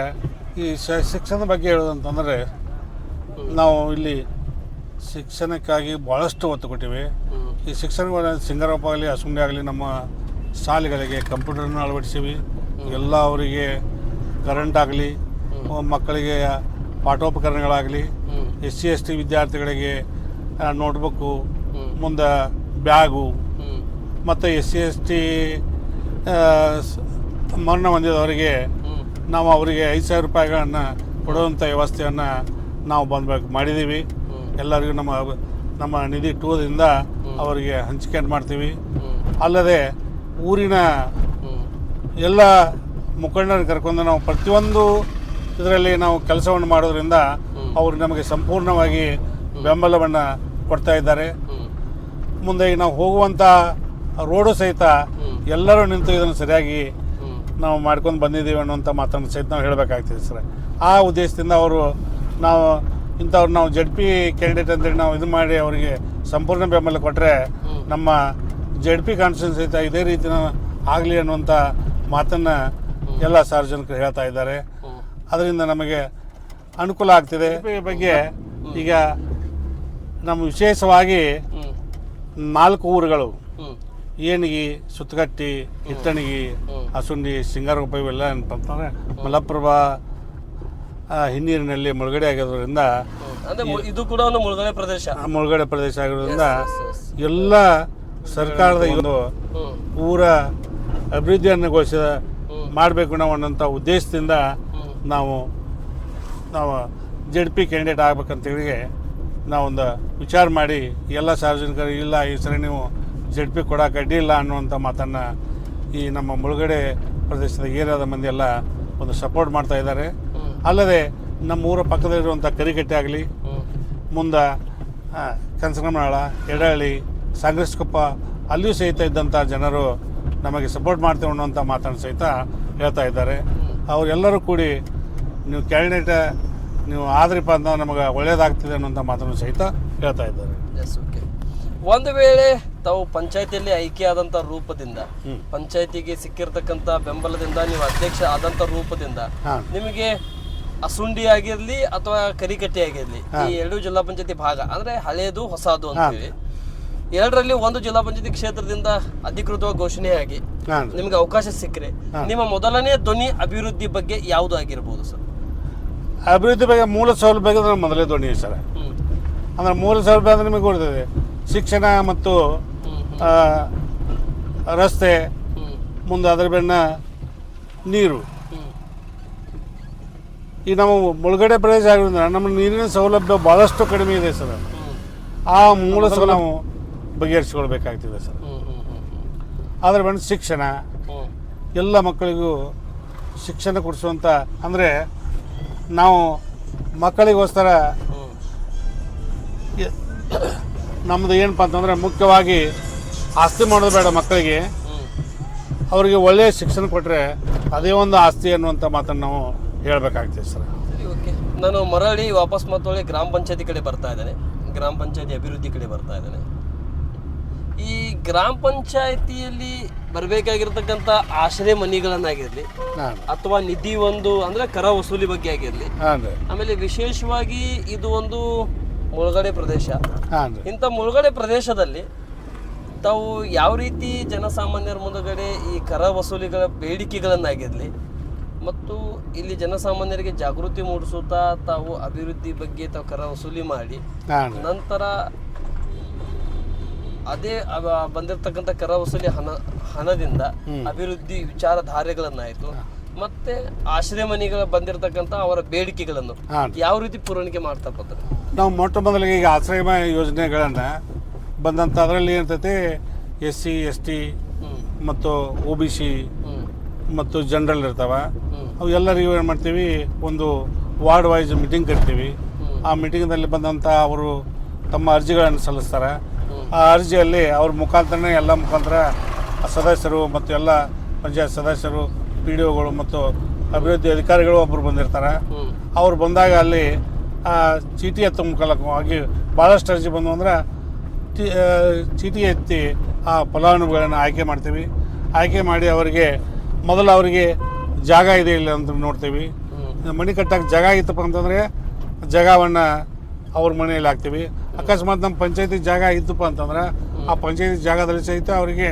ಈ ಶಿಕ್ಷಣದ ಬಗ್ಗೆ ಹೇಳೋದಂತಂದರೆ ನಾವು ಇಲ್ಲಿ ಶಿಕ್ಷಣಕ್ಕಾಗಿ ಭಾಳಷ್ಟು ಒತ್ತು ಕೊಟ್ಟಿವಿ. ಈ ಶಿಕ್ಷಣ ಸಿಂಗರಪ್ಪ ಆಗಲಿ ಅಸುಂಡಿ ಆಗಲಿ ನಮ್ಮ ಶಾಲೆಗಳಿಗೆ ಕಂಪ್ಯೂಟರ್ನ ಅಳವಡಿಸಿವಿ. ಎಲ್ಲ ಅವರಿಗೆ ಕರೆಂಟ್ ಆಗಲಿ, ಮಕ್ಕಳಿಗೆ ಪಾಠೋಪಕರಣಗಳಾಗಲಿ, ಎಸ್ ಸಿ, ಎಸ್ ಟಿ ವಿದ್ಯಾರ್ಥಿಗಳಿಗೆ ನೋಟ್ಬುಕ್ಕು ಮುಂದೆ ಬ್ಯಾಗು, ಮತ್ತು ಎಸ್ ಸಿ, ಎಸ್ ಟಿ ಮರಣ ಹೊಂದಿದವರಿಗೆ ನಾವು ಅವರಿಗೆ ಐದು ಸಾವಿರ ರೂಪಾಯಿಗಳನ್ನು ಕೊಡುವಂಥ ವ್ಯವಸ್ಥೆಯನ್ನು ನಾವು ಬಂದ್ಬೇಕು ಮಾಡಿದ್ದೀವಿ ಎಲ್ಲರಿಗೂ ನಮ್ಮ ನಮ್ಮ ನಿಧಿ ಟೂರಿಂದ ಅವರಿಗೆ ಹಂಚಿಕೆ ಮಾಡ್ತೀವಿ. ಅಲ್ಲದೆ ಊರಿನ ಎಲ್ಲ ಮುಖಂಡರನ್ನು ಕರ್ಕೊಂಡು ನಾವು ಪ್ರತಿಯೊಂದು ಇದರಲ್ಲಿ ನಾವು ಕೆಲಸವನ್ನು ಮಾಡೋದ್ರಿಂದ ಅವರು ನಮಗೆ ಸಂಪೂರ್ಣವಾಗಿ ಬೆಂಬಲವನ್ನು ಕೊಡ್ತಾ ಇದ್ದಾರೆ. ಮುಂದೆ ನಾವು ಹೋಗುವಂಥ ರೋಡು ಸಹಿತ ಎಲ್ಲರೂ ನಿಂತು ಇದನ್ನು ಸರಿಯಾಗಿ ನಾವು ಮಾಡ್ಕೊಂಡು ಬಂದಿದ್ದೀವಿ ಅನ್ನುವಂಥ ಮಾತನ್ನು ಸಹಿತ ನಾವು ಹೇಳಬೇಕಾಗ್ತದೆ ಸರ್. ಆ ಉದ್ದೇಶದಿಂದ ಅವರು ನಾವು ಇಂಥವ್ರು ನಾವು ಜೆಡ್ ಪಿ ಕ್ಯಾಂಡಿಡೇಟ್ ಅಂತೇಳಿ ನಾವು ಇದು ಮಾಡಿ ಅವರಿಗೆ ಸಂಪೂರ್ಣ ಬೆಂಬಲ ಕೊಟ್ಟರೆ ನಮ್ಮ ಜೆಡ್ ಪಿ ಕಾನ್ಸ್ಟಿಟ್ಯೂನ್ಸಿ ಸಹಿತ ಇದೇ ರೀತಿನ ಆಗಲಿ ಅನ್ನುವಂಥ ಮಾತನ್ನು ಎಲ್ಲ ಸಾರ್ವಜನಿಕರು ಹೇಳ್ತಾ ಇದ್ದಾರೆ ಅದರಿಂದ ನಮಗೆ ಅನುಕೂಲ ಆಗ್ತಿದೆ ಬಗ್ಗೆ ಈಗ ನಮ್ಮ ವಿಶೇಷವಾಗಿ ನಾಲ್ಕು ಊರುಗಳು ಏಣಿಗಿ, ಸುತ್ತಗಟ್ಟಿ ಇತ್ತಣಿಗಿ. ಹಸುಂಡಿ, ಸಿಂಗಾರಗೊಪ್ಪ ಇವೆಲ್ಲ ಏನಪ್ಪ ಅಂತಂದರೆ ಮಲಪ್ರಭಾ ಹಿನ್ನೀರಿನಲ್ಲಿ ಮುಳುಗಡೆ ಆಗಿರೋದ್ರಿಂದ ಅಂದ್ರೆ ಮು- ಇದು ಕೂಡ ಒಂದು ಮುಳುಗಡೆ ಪ್ರದೇಶ ಆ ಮುಳುಗಡೆ ಪ್ರದೇಶ ಆಗಿರೋದ್ರಿಂದ. ಎಲ್ಲ ಸರ್ಕಾರದ ಈ ಒಂದು ಹ್ಮ್ ಊರ ಅಭಿವೃದ್ಧಿಯನ್ನುಗೊಳಿಸಿದ ಮಾಡಬೇಕು ನಾವು ಅನ್ನೋಂಥ ಉದ್ದೇಶದಿಂದ ನಾವು ನಾವು ಜೆಡ್ ಪಿ ಕ್ಯಾಂಡಿಡೇಟ್ ಆಗ್ಬೇಕಂತೇಳಿ ನಾವೊಂದು ವಿಚಾರ ಮಾಡಿ ಎಲ್ಲ ಸಾರ್ವಜನಿಕರು ಇಲ್ಲ ಈ ಸರಿ ನೀವು ಜೆಡ್ ಪಿ ಕೊಡೋಕೆ ಅಡ್ಡಿ ಇಲ್ಲ ಅನ್ನುವಂಥ ಮಾತನ್ನು ಈ ನಮ್ಮ ಮುಳುಗಡೆ ಪ್ರದೇಶದ ಏರಿಯಾದ ಮಂದಿ ಎಲ್ಲ ಒಂದು ಸಪೋರ್ಟ್ ಮಾಡ್ತಾ ಇದ್ದಾರೆ. ಅಲ್ಲದೆ ನಮ್ಮ ಊರ ಪಕ್ಕದಲ್ಲಿರುವಂಥ ಕರಿಕಟ್ಟೆ ಆಗಲಿ. ಮುಂದೆ ಕನಸನಮನಾಳ ಎಡಹಳ್ಳಿ ಸಂಗ್ರಸ್ಕೊಪ್ಪ ಅಲ್ಲಿಯೂ ಸಹಿತ ಇದ್ದಂಥ ಜನರು ನಮಗೆ ಸಪೋರ್ಟ್ ಮಾಡ್ತೇವೆ ಅನ್ನುವಂಥ ಮಾತನ್ನು ಸಹಿತ ಹೇಳ್ತಾ ಇದ್ದಾರೆ. ಅವರೆಲ್ಲರೂ ಕೂಡಿ ನೀವು ಕ್ಯಾಂಡಿಡೇಟ ನೀವು ಆದ್ರಿಪ್ಪ ಅಂತ ನಮಗೆ ಒಳ್ಳೇದಾಗ್ತಿದೆ ಅನ್ನೋಂಥ ಮಾತನ್ನು ಸಹಿತ ಹೇಳ್ತಾ ಇದ್ದಾರೆ. ಎಸ್ ಓಕೆ ಒಂದು ವೇಳೆ ತಾವು ಪಂಚಾಯತಿಯಲ್ಲಿ ಆಯ್ಕೆಯಾದಂಥ ರೂಪದಿಂದ. ಪಂಚಾಯತಿಗೆ ಸಿಕ್ಕಿರ್ತಕ್ಕಂಥ ಬೆಂಬಲದಿಂದ ನೀವು ಅಧ್ಯಕ್ಷ ಆದಂಥ ರೂಪದಿಂದ ನಿಮಗೆ ಅಸುಂಡಿ ಆಗಿರ್ಲಿ ಅಥವಾ ಕರಿಕಟ್ಟೆ ಆಗಿರ್ಲಿ ಈ ಎರಡು ಜಿಲ್ಲಾ ಪಂಚಾಯತಿ ಭಾಗ. ಅಂದ್ರೆ ಹಳೇದು ಹೊಸದು ಅಂತೀವಿ. ಎರಡರಲ್ಲಿ ಒಂದು ಜಿಲ್ಲಾ ಪಂಚಾಯತಿ ಕ್ಷೇತ್ರದಿಂದ ಅಧಿಕೃತವಾಗಿ ಘೋಷಣೆಯಾಗಿ ನಿಮ್ಗೆ ಅವಕಾಶ ಸಿಕ್ಕರೆ ನಿಮ್ಮ ಮೊದಲನೇ ಧ್ವನಿ ಅಭಿವೃದ್ಧಿ ಬಗ್ಗೆ ಯಾವುದು ಆಗಿರ್ಬೋದು ಸರ್? ಅಭಿವೃದ್ಧಿ ಬಗ್ಗೆ ಮೂಲ ಸೌಲಭ್ಯ ನಮ್ಮ ಮೊದಲೇ ಧ್ವನಿ ಸರ್. ಅಂದ್ರೆ ಮೂಲ ಸೌಲಭ್ಯ ಅಂದ್ರೆ ನಿಮಗೆ ಗೊತ್ತಿದೆ ಶಿಕ್ಷಣ ಮತ್ತು ರಸ್ತೆ ಮುಂದೆ ಅದರ ಬೆನ್ನ ನೀರು. ಈ ನಮ್ಮ ಮುಳುಗಡೆ ಪ್ರದೇಶ ಆಗಿರೋದ್ರಿಂದ ನಮ್ಮ ನೀರಿನ ಸೌಲಭ್ಯ ಭಾಳಷ್ಟು ಕಡಿಮೆ ಇದೆ ಸರ್. ಆ ಮೂಲ ಸೌಲಭ್ಯ ನಾವು ಬಗೆಹರಿಸ್ಕೊಳ್ಬೇಕಾಗ್ತಿದೆ ಸರ್. ಆದರೆ ಅದರ ಬೆನ್ನ ಶಿಕ್ಷಣ ಎಲ್ಲ ಮಕ್ಕಳಿಗೂ ಶಿಕ್ಷಣ ಕೊಡಿಸುವಂಥ ಅಂದರೆ ನಾವು ಮಕ್ಕಳಿಗೋಸ್ಕರ ನಮ್ಮದು ಏನಪ್ಪ ಅಂತಂದರೆ ಮುಖ್ಯವಾಗಿ ಆಸ್ತಿ ಮಾಡೋದು ಬೇಡ ಮಕ್ಕಳಿಗೆ. ಅವರಿಗೆ ಒಳ್ಳೆಯ ಶಿಕ್ಷಣ ಕೊಟ್ಟರೆ ಅದೇ ಒಂದು ಆಸ್ತಿ ಅನ್ನುವಂಥ ಮಾತನ್ನು ನಾವು ಹೇಳಬೇಕಾಗ್ತದೆ ಸರ್. ಸರಿ ಓಕೆ ನಾನು ಮರಳಿ ವಾಪಸ್ ಮತ್ತೊಳ್ಳಿ ಗ್ರಾಮ ಪಂಚಾಯತಿ ಕಡೆ ಬರ್ತಾ ಇದ್ದೇನೆ. ಗ್ರಾಮ ಪಂಚಾಯತಿ ಅಭಿವೃದ್ಧಿ ಕಡೆ ಬರ್ತಾ ಇದ್ದೇನೆ. ಈ ಗ್ರಾಮ ಪಂಚಾಯತಿಯಲ್ಲಿ ಬರಬೇಕಾಗಿರ್ತಕ್ಕಂಥ ಆಶ್ರಯ ಮನೆಗಳನ್ನಾಗಿರಲಿ ಅಥವಾ ನಿಧಿ ಒಂದು ಅಂದ್ರೆ ಕರ ವಸೂಲಿ ಬಗ್ಗೆ ಆಗಿರಲಿ ಆಮೇಲೆ ವಿಶೇಷವಾಗಿ ಇದು ಒಂದು ಮುಳುಗಡೆ ಪ್ರದೇಶ. ಇಂಥ ಮುಳುಗಡೆ ಪ್ರದೇಶದಲ್ಲಿ ತಾವು ಯಾವ ರೀತಿ ಜನಸಾಮಾನ್ಯರ ಮುಂದಗಡೆ ಈ ಕರ ವಸೂಲಿಗಳ ಬೇಡಿಕೆಗಳನ್ನಾಗಿರಲಿ ಮತ್ತು ಇಲ್ಲಿ ಜನಸಾಮಾನ್ಯರಿಗೆ ಜಾಗೃತಿ ಮೂಡಿಸುತ್ತಾ ತಾವು ಅಭಿವೃದ್ಧಿ ಬಗ್ಗೆ ತಾವು ಕರ ವಸೂಲಿ ಮಾಡಿ ನಂತರ ಅದೇ ಬಂದಿರತಕ್ಕಂಥ ಕರ ವಸೂಲಿ ಹಣ ಹಣದಿಂದ ಅಭಿವೃದ್ಧಿ ವಿಚಾರಧಾರೆಗಳನ್ನಾಯಿತು. ಮತ್ತೆ ಆಶ್ರಯ ಮನೆಗಳ ಬಂದಿರತಕ್ಕಂಥ ಅವರ ಬೇಡಿಕೆಗಳನ್ನು ಯಾವ ರೀತಿ ಪೂರೈಕೆ ಮಾಡ್ತಾ ಬಂದ್ರೆ? ನಾವು ಮೊಟ್ಟ ಮೊದಲಿಗೆ ಈಗ ಆಶ್ರಯ ಯೋಜನೆಗಳನ್ನು ಬಂದಂಥ ಅದರಲ್ಲಿ ಏನಿರ್ತೈತಿ ಎಸ್ ಸಿ ಎಸ್ ಟಿ ಮತ್ತು ಒ ಬಿ ಸಿ ಮತ್ತು ಜನರಲ್ ಇರ್ತಾವೆ. ಅವು ಎಲ್ಲರಿಗೂ ಏನು ಮಾಡ್ತೀವಿ? ಒಂದು ವಾರ್ಡ್ ವೈಸ್ ಮೀಟಿಂಗ್ ಕರಿತೀವಿ. ಆ ಮೀಟಿಂಗ್ನಲ್ಲಿ ಬಂದಂಥ ಅವರು ತಮ್ಮ ಅರ್ಜಿಗಳನ್ನು ಸಲ್ಲಿಸ್ತಾರೆ. ಆ ಅರ್ಜಿಯಲ್ಲಿ ಅವ್ರ ಮುಖಾಂತರನೇ ಎಲ್ಲ ಮುಖಾಂತರ ಸದಸ್ಯರು ಮತ್ತು ಎಲ್ಲ ಪಂಚಾಯತ್ ಸದಸ್ಯರು ಪಿ ಡಿ ಒಗಳು ಮತ್ತು ಅಭಿವೃದ್ಧಿ ಅಧಿಕಾರಿಗಳು ಒಬ್ಬರು ಬಂದಿರ್ತಾರೆ. ಅವ್ರು ಬಂದಾಗ ಅಲ್ಲಿ ಆ ಚೀಟಿ ಎತ್ತ ಮುಖಾಲಕವಾಗಿ ಭಾಳಷ್ಟು ಅರ್ಜಿ ಬಂದು ಅಂದ್ರೆ ಚೀಟಿ ಎತ್ತಿ ಆ ಫಲಾನುಭವಿಗಳನ್ನು ಆಯ್ಕೆ ಮಾಡ್ತೀವಿ. ಆಯ್ಕೆ ಮಾಡಿ ಅವರಿಗೆ ಮೊದಲು ಅವರಿಗೆ ಜಾಗ ಇದೆ ಇಲ್ಲ ಅಂತ ನೋಡ್ತೀವಿ. ಮನೆ ಕಟ್ಟಕ್ಕೆ ಜಾಗ ಇತ್ತಪ್ಪ ಅಂತಂದರೆ ಜಾಗವನ್ನು ಅವ್ರ ಮನೆಯಲ್ಲಿ ಹಾಕ್ತೀವಿ. ಅಕಸ್ಮಾತ್ ನಮ್ಮ ಪಂಚಾಯತಿ ಜಾಗ ಇತ್ತಪ್ಪ ಅಂತಂದ್ರೆ ಆ ಪಂಚಾಯತಿ ಜಾಗದಲ್ಲಿ ಸಹಿತ ಅವರಿಗೆ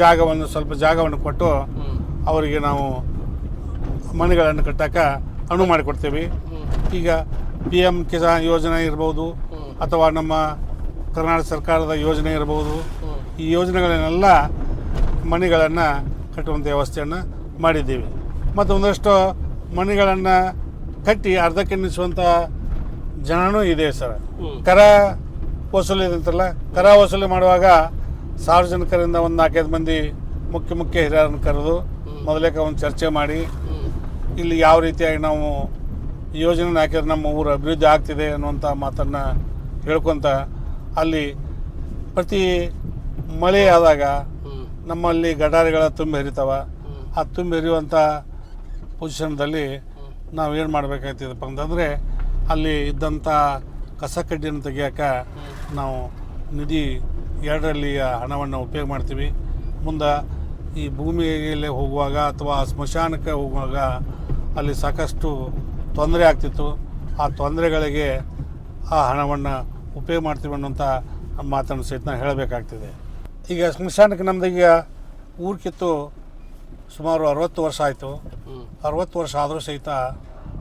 ಜಾಗವನ್ನು ಸ್ವಲ್ಪ ಜಾಗವನ್ನು ಕೊಟ್ಟು ಅವರಿಗೆ ನಾವು ಮನೆಗಳನ್ನು ಕಟ್ಟಕ್ಕೆ ಅನುವು ಮಾಡಿಕೊಡ್ತೀವಿ. ಈಗ ಪಿ ಎಂ ಕಿಸಾನ್ ಯೋಜನೆ ಇರ್ಬೋದು ಅಥವಾ ನಮ್ಮ ಕರ್ನಾಟಕ ಸರ್ಕಾರದ ಯೋಜನೆ ಇರ್ಬೋದು. ಈ ಯೋಜನೆಗಳನ್ನೆಲ್ಲ ಮನೆಗಳನ್ನು ಕಟ್ಟುವಂಥ ವ್ಯವಸ್ಥೆಯನ್ನು ಮಾಡಿದ್ದೀವಿ. ಮತ್ತು ಒಂದಷ್ಟು ಮನೆಗಳನ್ನು ಕಟ್ಟಿ ಅರ್ಧಕ್ಕೆ ನಿಲ್ಲಿಸುವಂಥ ಜನನೂ ಇದೆ ಸರ್. ಕರ ವಸೂಲಿ ಅಂತಲ್ಲ ಕರ ವಸೂಲಿ ಮಾಡುವಾಗ ಸಾರ್ವಜನಿಕರಿಂದ ಒಂದು ನಾಲ್ಕೈದು ಮಂದಿ ಮುಖ್ಯ ಮುಖ್ಯ ಹಿರಿಯರನ್ನು ಕರೆದು ಮೊದಲೇಕ ಒಂದು ಚರ್ಚೆ ಮಾಡಿ ಇಲ್ಲಿ ಯಾವ ರೀತಿಯಾಗಿ ನಾವು ಯೋಜನೆ ಹಾಕಿದ್ರೆ ನಮ್ಮ ಊರು ಅಭಿವೃದ್ಧಿ ಆಗ್ತಿದೆ ಅನ್ನುವಂಥ ಮಾತನ್ನು ಹೇಳ್ಕೊತ ಅಲ್ಲಿ ಪ್ರತಿ ಮಳೆ ಆದಾಗ ನಮ್ಮಲ್ಲಿ ಗಟಾರಿಗಳ ತುಂಬಿ ಹರಿತಾವ. ಆ ತುಂಬಿ ಎರಿಯುವಂಥ ಪೊಸಿಷನ್ದಲ್ಲಿ ನಾವು ಏನು ಮಾಡಬೇಕಾಗ್ತದಪ್ಪ ಅಂತಂದರೆ ಅಲ್ಲಿ ಇದ್ದಂಥ ಕಸ ಕಡ್ಡಿಯನ್ನು ತೆಗಿಯೋಕೆ ನಾವು ನಿಧಿ ಎರಡರಲ್ಲಿಯ ಹಣವನ್ನು ಉಪಯೋಗ ಮಾಡ್ತೀವಿ. ಮುಂದೆ ಈ ಭೂಮಿಯಲ್ಲಿ ಹೋಗುವಾಗ ಅಥವಾ ಸ್ಮಶಾನಕ್ಕೆ ಹೋಗುವಾಗ ಅಲ್ಲಿ ಸಾಕಷ್ಟು ತೊಂದರೆ ಆಗ್ತಿತ್ತು. ಆ ತೊಂದರೆಗಳಿಗೆ ಆ ಹಣವನ್ನು ಉಪಯೋಗ ಮಾಡ್ತೀವಿ ಅನ್ನೋಂಥ ಮಾತನ್ನು ಸಹಿತ ಹೇಳಬೇಕಾಗ್ತಿದೆ. ಈಗ ಸ್ಮಶಾನಕ್ಕೆ ಈಗ ಊರು ಕಿತ್ತು ಸುಮಾರು ಅರವತ್ತು ವರ್ಷ ಆಯಿತು. ಅರವತ್ತು ವರ್ಷ ಆದರೂ ಸಹಿತ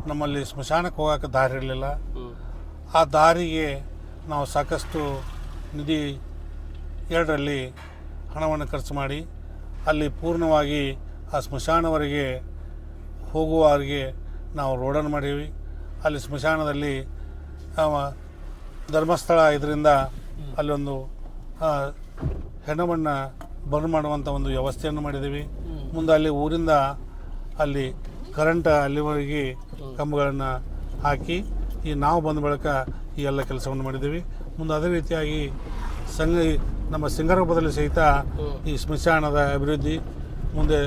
ನಮ್ಮಲ್ಲಿ ಸ್ಮಶಾನಕ್ಕೆ ಹೋಗೋಕೆ ದಾರಿ ಇರಲಿಲ್ಲ. ಆ ದಾರಿಗೆ ನಾವು ಸಾಕಷ್ಟು ನಿಧಿ ಎರಡರಲ್ಲಿ ಹಣವನ್ನು ಖರ್ಚು ಮಾಡಿ ಅಲ್ಲಿ ಪೂರ್ಣವಾಗಿ ಆ ಸ್ಮಶಾನವರೆಗೆ ಹೋಗುವವರಿಗೆ ನಾವು ರೋಡನ್ನು ಮಾಡೀವಿ ಅಲ್ಲಿ ಸ್ಮಶಾನದಲ್ಲಿ ಧರ್ಮಸ್ಥಳ ಇದರಿಂದ ಅಲ್ಲೊಂದು ಹೆಣವನ್ನು ಬರ್ನ್ ಮಾಡುವಂಥ ಒಂದು ವ್ಯವಸ್ಥೆಯನ್ನು ಮಾಡಿದ್ದೀವಿ. ಮುಂದೆ ಅಲ್ಲಿ ಊರಿಂದ ಅಲ್ಲಿ ಕರೆಂಟ್ ಅಲ್ಲಿವರೆಗೆ ಕಂಬಗಳನ್ನು ಹಾಕಿ ಈ ನಾವು ಬಂದ ಬಳಿಕ ಈ ಎಲ್ಲ ಕೆಲಸವನ್ನು ಮಾಡಿದ್ದೀವಿ. ಮುಂದೆ ಅದೇ ರೀತಿಯಾಗಿ ಸಂಘ ನಮ್ಮ ಸಿಂಗರೂಪದಲ್ಲಿ ಸಹಿತ ಈ ಸ್ಮಶಾನದ ಅಭಿವೃದ್ಧಿ, ಮುಂದೆ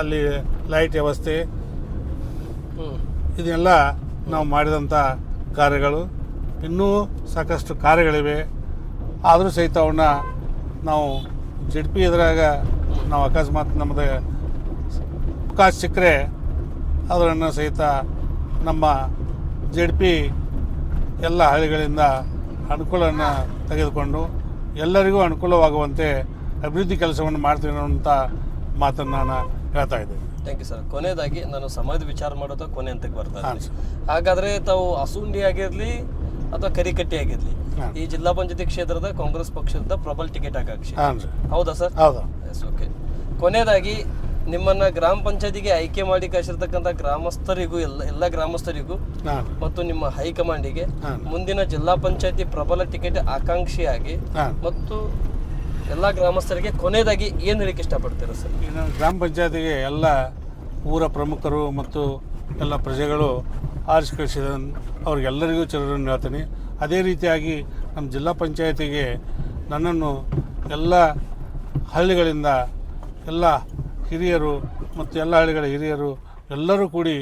ಅಲ್ಲಿ ಲೈಟ್ ವ್ಯವಸ್ಥೆ ಇದೆಲ್ಲ ನಾವು ಮಾಡಿದಂಥ ಕಾರ್ಯಗಳು. ಇನ್ನೂ ಸಾಕಷ್ಟು ಕಾರ್ಯಗಳಿವೆ. ಆದರೂ ಸಹಿತ ಅವನ್ನ ನಾವು ಜಡ್ ಪಿ ಎದುರಾಗ ನಾವು ಅಕಸ್ಮಾತ್ ನಮ್ಮದು ಅವಕಾಶ ಸಿಕ್ಕರೆ ಅದನ್ನು ಸಹಿತ ನಮ್ಮ ಜಡ್ ಪಿ ಎಲ್ಲ ಹಳ್ಳಿಗಳಿಂದ ಅನುಕೂಲವನ್ನು ತೆಗೆದುಕೊಂಡು ಎಲ್ಲರಿಗೂ ಅನುಕೂಲವಾಗುವಂತೆ ಅಭಿವೃದ್ಧಿ ಕೆಲಸವನ್ನು ಮಾಡ್ತೀನಿ ಅನ್ನೋಂಥ ಮಾತನ್ನು ನಾನು ಹೇಳ್ತಾ ಇದ್ದೇನೆ. ಥ್ಯಾಂಕ್ ಯು ಸರ್ ಕೊನೆಯದಾಗಿ ನಾನು ಸಮಾಜದ ವಿಚಾರ ಮಾಡೋದು ಕೊನೆ ಅಂತ ಬರ್ತಾ ಹಾಂ ಇದ್ದೀನಿ. ಸರ್ ಹಾಗಾದ್ರೆ ತಾವು ಅಸುಂಡಿ ಆಗಿರಲಿ ಅಥವಾ ಕರಿಕಟ್ಟಿ ಆಗಿರಲಿ ಈ ಜಿಲ್ಲಾ ಪಂಚಾಯತಿ ಕ್ಷೇತ್ರದ ಕಾಂಗ್ರೆಸ್ ಪಕ್ಷದ ಪ್ರಬಲ್ ಟಿಕೆಟ್ ಹಾಂ ಹೌದಾ ಸರ್ ಹೌದಾ. ಎಸ್ ಓಕೆ ಕೊನೆಯದಾಗಿ ನಿಮ್ಮನ್ನ ಗ್ರಾಮ ಪಂಚಾಯತಿಗೆ ಆಯ್ಕೆ ಮಾಡಿ ಕಳಿಸಿರ್ತಕ್ಕಂಥ ಗ್ರಾಮಸ್ಥರಿಗೂ ಎಲ್ಲ ಎಲ್ಲ ಗ್ರಾಮಸ್ಥರಿಗೂ ಮತ್ತು ನಿಮ್ಮ ಹೈಕಮಾಂಡಿಗೆ. ಮುಂದಿನ ಜಿಲ್ಲಾ ಪಂಚಾಯತಿ ಪ್ರಬಲ ಟಿಕೆಟ್ ಆಕಾಂಕ್ಷಿಯಾಗಿ ಮತ್ತು ಎಲ್ಲ ಗ್ರಾಮಸ್ಥರಿಗೆ ಕೊನೆಯದಾಗಿ ಏನು ಹೇಳಿಕೆ ಇಷ್ಟಪಡ್ತೀರಾ ಸರ್? ಗ್ರಾಮ ಪಂಚಾಯತಿಗೆ ಎಲ್ಲ ಊರ ಪ್ರಮುಖರು ಮತ್ತು ಎಲ್ಲ ಪ್ರಜೆಗಳು ಆರಿಸಿ ಕಳಿಸಿದ ಅವ್ರಿಗೆಲ್ಲರಿಗೂ ಚಿರವನ್ನು ಹೇಳ್ತೀನಿ. ಅದೇ ರೀತಿಯಾಗಿ ನಮ್ಮ ಜಿಲ್ಲಾ ಪಂಚಾಯತಿಗೆ ನನ್ನನ್ನು ಎಲ್ಲ ಹಳ್ಳಿಗಳಿಂದ ಎಲ್ಲ ಹಿರಿಯರು ಮತ್ತು ಎಲ್ಲ ಹಳ್ಳಿಗಳ ಹಿರಿಯರು ಎಲ್ಲರೂ ಕೂಡಿ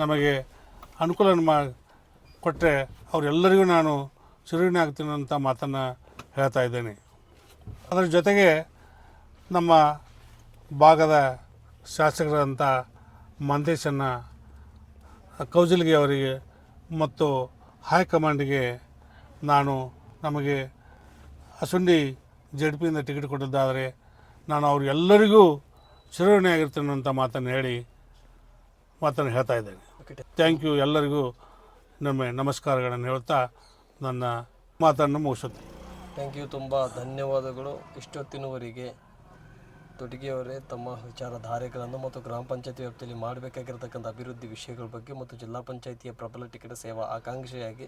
ನಮಗೆ ಅನುಕೂಲ ಮಾ ಕೊಟ್ಟರೆ ಅವರೆಲ್ಲರಿಗೂ ನಾನು ಚಿರುವಿನ ಆಗ್ತೀನಿ ಅಂತ ಮಾತನ್ನು ಹೇಳ್ತಾ ಇದ್ದೇನೆ. ಅದರ ಜೊತೆಗೆ ನಮ್ಮ ಭಾಗದ ಶಾಸಕರಂಥ ಮಂದೇಶನ್ನು ಕೌಜಲ್ಗಿ ಅವರಿಗೆ ಮತ್ತು ಹೈಕಮಾಂಡ್ಗೆ ನಾನು ನಮಗೆ ಅಸುಂಡಿ ಜೆಡ್ ಪಿಯಿಂದ ಟಿಕೆಟ್ ಕೊಟ್ಟಿದ್ದಾದರೆ ನಾನು ಅವ್ರಿಗೆಲ್ಲರಿಗೂ ಚಿರಋಣಿ ಆಗಿರ್ತೇನೆ ಅಂತ ಮಾತನ್ನು ಹೇಳಿ ಮಾತನ್ನು ಹೇಳ್ತಾ ಇದ್ದೇನೆ. ಥ್ಯಾಂಕ್ ಯು ಎಲ್ಲರಿಗೂ ನಮ್ಮ ನಮಸ್ಕಾರಗಳನ್ನು ಹೇಳ್ತಾ ನನ್ನ ಮಾತನ್ನು ಮುಗಿಸುತ್ತೆ ಥ್ಯಾಂಕ್ ಯು ತುಂಬ ಧನ್ಯವಾದಗಳು. ಇಷ್ಟೊತ್ತಿನವರೆಗೆ ತೊಡಗಿಯವರೇ ತಮ್ಮ ವಿಚಾರಧಾರೆಗಳನ್ನು ಮತ್ತು ಗ್ರಾಮ ಪಂಚಾಯತಿ ವ್ಯಾಪ್ತಿಯಲ್ಲಿ ಮಾಡಬೇಕಾಗಿರ್ತಕ್ಕಂಥ ಅಭಿವೃದ್ಧಿ ವಿಷಯಗಳ ಬಗ್ಗೆ ಮತ್ತು ಜಿಲ್ಲಾ ಪಂಚಾಯತಿಯ ಪ್ರಬಲ ಟಿಕೆಟ್ ಸೇವಾ ಆಕಾಂಕ್ಷೆಯಾಗಿ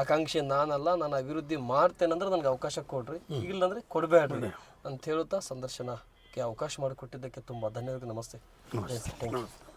ಆಕಾಂಕ್ಷೆ ನಾನಲ್ಲ ನಾನು ಅಭಿವೃದ್ಧಿ ಮಾಡ್ತೇನೆ ಅಂದ್ರೆ ನನಗೆ ಅವಕಾಶ ಕೊಡ್ರಿ. ಇಲ್ಲಂದ್ರೆ ಕೊಡಬೇಡ್ರಿ ಅಂತ ಹೇಳುತ್ತಾ ಸಂದರ್ಶನಕ್ಕೆ ಅವಕಾಶ ಮಾಡಿಕೊಟ್ಟಿದ್ದಕ್ಕೆ ತುಂಬ ಧನ್ಯವಾದ ನಮಸ್ತೆ. Thank you